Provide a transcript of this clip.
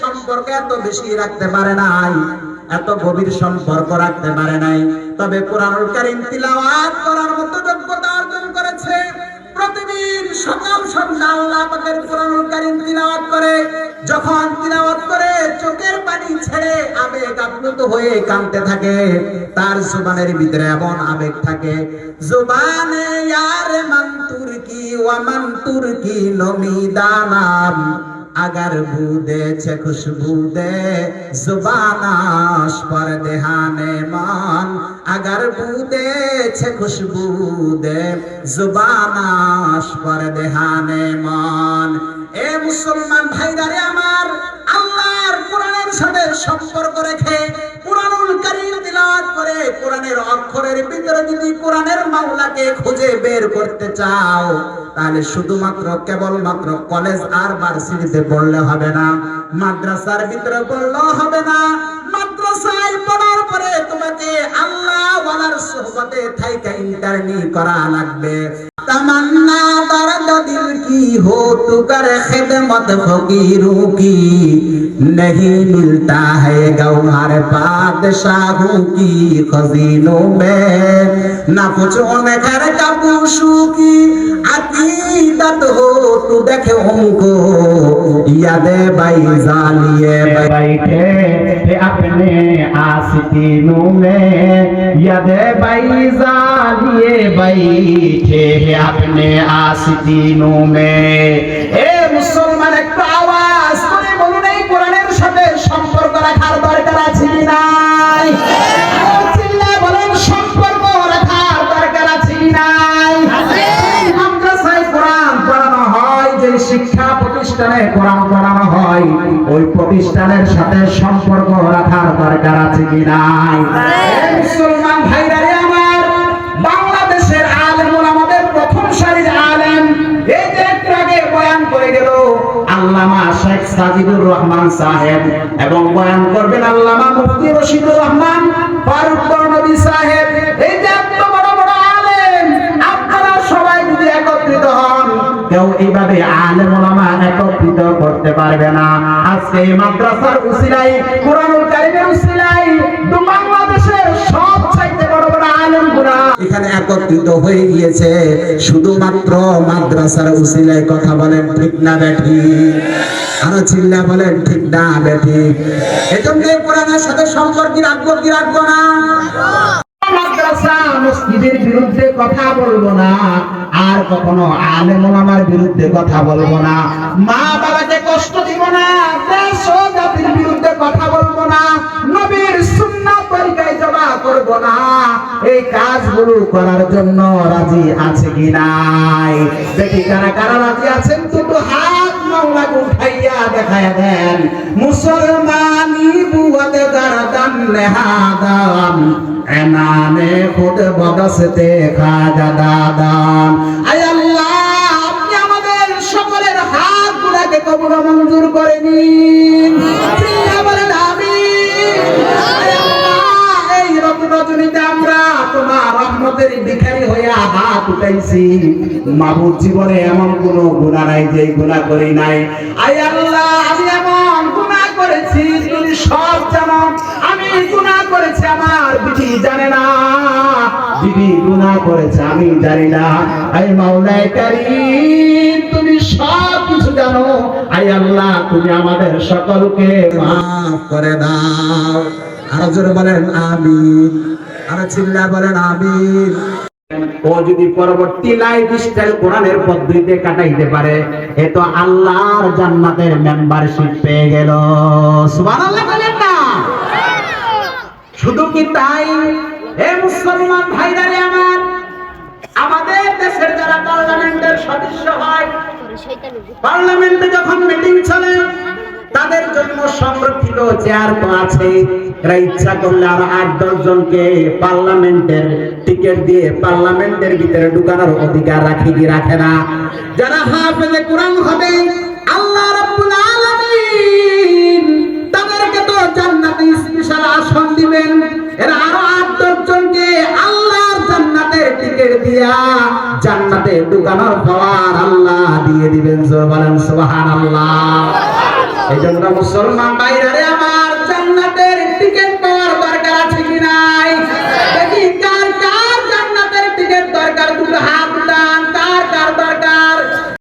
সম্পর্ক এত বেশি রাখতে পারে নাই, এত গভীর সম্পর্ক রাখতে পারে নাই। তবে কোরআনুল কারীম তিলাওয়াত করার মতো যোগ্যতা অর্জন করেছে। প্রতিদিন সকাল সন্ধ্যা আল্লাহ পাকের কোরআনুল কারীম তিলাওয়াত করে। যখন তিলাওয়াত করে, চোখের পানি ছেড়ে আবেগ আপ্লুত হয়ে কাঁদতে থাকে। তার জুবানের ভিতরে এমন আবেগ থাকে, জুবানে ইয়ার মান তুর্কি ওয়া মান তুর্কি নমিদানাম अगर बूदे छे खुशबू दे जुबानाश पर देहाने मान अगर बूदे छे खुशबू दे जुबानाश पर देहाने মান এ মুসলমান ভাইদারে আমার আল্লাহর কোরআনের সাথে সম্পর্ক রেখে কোরআনুল কারীম তিলাওয়াত করে কোরআনের অক্ষরের ভিতরে যদি কোরআনের মাওলাকে খুঁজে বের করতে চাও তাহলে শুধুমাত্র কেবলমাত্র কলেজ আর ভার্সিটিতে পড়লে হবে না মাদ্রাসার ভিতরে পড়লেও হবে না মাদ্রাসায় পড়ার পরে তোমাকে আল্লাহ ওয়ালার সোহবতে থাইকা ইন্টারনি করা লাগবে तमन्ना दर्द दिल की हो तू कर खिदमत फकीरों की नहीं मिलता है गौहर बादशाहों की खजीनों में न कुछ में घर का पूछू की अकीदत हो तू देखे उनको याद भाई जालिए बैठे थे अपने आस्तीनों में याद भाई जालिए बैठे हैं अपने आस्तीनों में প্রতিষ্ঠানে কোরআন পড়ানো হয় ওই প্রতিষ্ঠানের সাথে সম্পর্ক রাখার দরকার আছে কি নাই? মুসলমান ভাইরা আমার বাংলাদেশের আলেম আমাদের প্রথম সারির আলেম এই যে আগে বয়ান করে গেল আল্লামা শেখ সাজিদুর রহমান সাহেব এবং বয়ান করবেন আল্লামা মুফতি রশিদুর রহমান ফারুক বর্ণবী সাহেব এই যে কেউ এইভাবে আলেম ওলামা একত্রিত করতে পারবে না। আজকে এই মাদ্রাসার উসিলাই কোরআনুল কারীমের উসিলাই বাংলাদেশের সব চাইতে বড় বড় এখানে একত্রিত হয়ে গিয়েছে। শুধুমাত্র মাদ্রাসার কথা বলেন ঠিক না আরও চিল্লা বলেন ঠিক না কোরআনের সাথে সম্পর্ক রাখব কি রাখব না? মাদ্রাসা মসজিদের বিরুদ্ধে কথা বলব না। কখনো আলেম ওলামার বিরুদ্ধে কথা বলব না। মা বাবাকে কষ্ট দিব না, দেশ ও জাতির বিরুদ্ধে কথা বলব না, নবীর সুন্নাত তরিকায় জমা করব না। এই কাজগুলো করার জন্য রাজি আছে কি নাই? দেখি কারা কারা রাজি আছেন, দুটো হাত মাওলা উঠাইয়া দেখায় দেন। মুসলমানি বুয়াতে দারদান নেহাদান এনানে খুদ বদসতে খাজা দাদান। আয় আল্লাহ, আপনি আমাদের সকলের হাত গুলাকে কবুল মঞ্জুর করে নিন। আমরা উঠাইছি। মাবুর জীবনে এমন কোন নাই করি নাই। এমন করেছি সব গুণা করেছি আমার বিধি জানে না। করেছে, আমি জানি না। আই কারীম, তুমি সব কিছু জানো। আই আল্লাহ, তুমি আমাদের সকলকে মাফ করে দাও। আরও জোরে বলেন, আমিন। আরও চিল্লা বলেন, আমিন। ও যদি পরবর্তী লাইফ স্টাইল কোরআনের পদ্ধতিতে কাটাইতে পারে, এ তো আল্লাহর জান্নাতের মেম্বারশিপ পেয়ে গেল। সুবহানাল্লাহ শুধু কি তাই? হে মুসলমান ভাইরারে আমার, আমাদের দেশের যারা পার্লামেন্টের সদস্য হয়, পার্লামেন্টে যখন মিটিং চলে, তাদের জন্য সংরক্ষিত চেয়ার তো আছে। এরা ইচ্ছা করলে আর আট, দশ জনকে পার্লামেন্টের টিকিট দিয়ে পার্লামেন্টের ভিতরে ঢুকানোর অধিকার রাখে কি রাখে না? যারা হাফেজে কোরআন হবে জান্নাতে আসন দিবেন। এরা আরও আট, দশ জনকে আল্লাহর জান্নাতে টিকিট দিয়া জান্নাতে ঢুকানোর পাওয়ার আল্লাহ দিয়ে দিবেন। সুবহানাল্লাহ। এই জন্য মুসলমান বাইরে আমার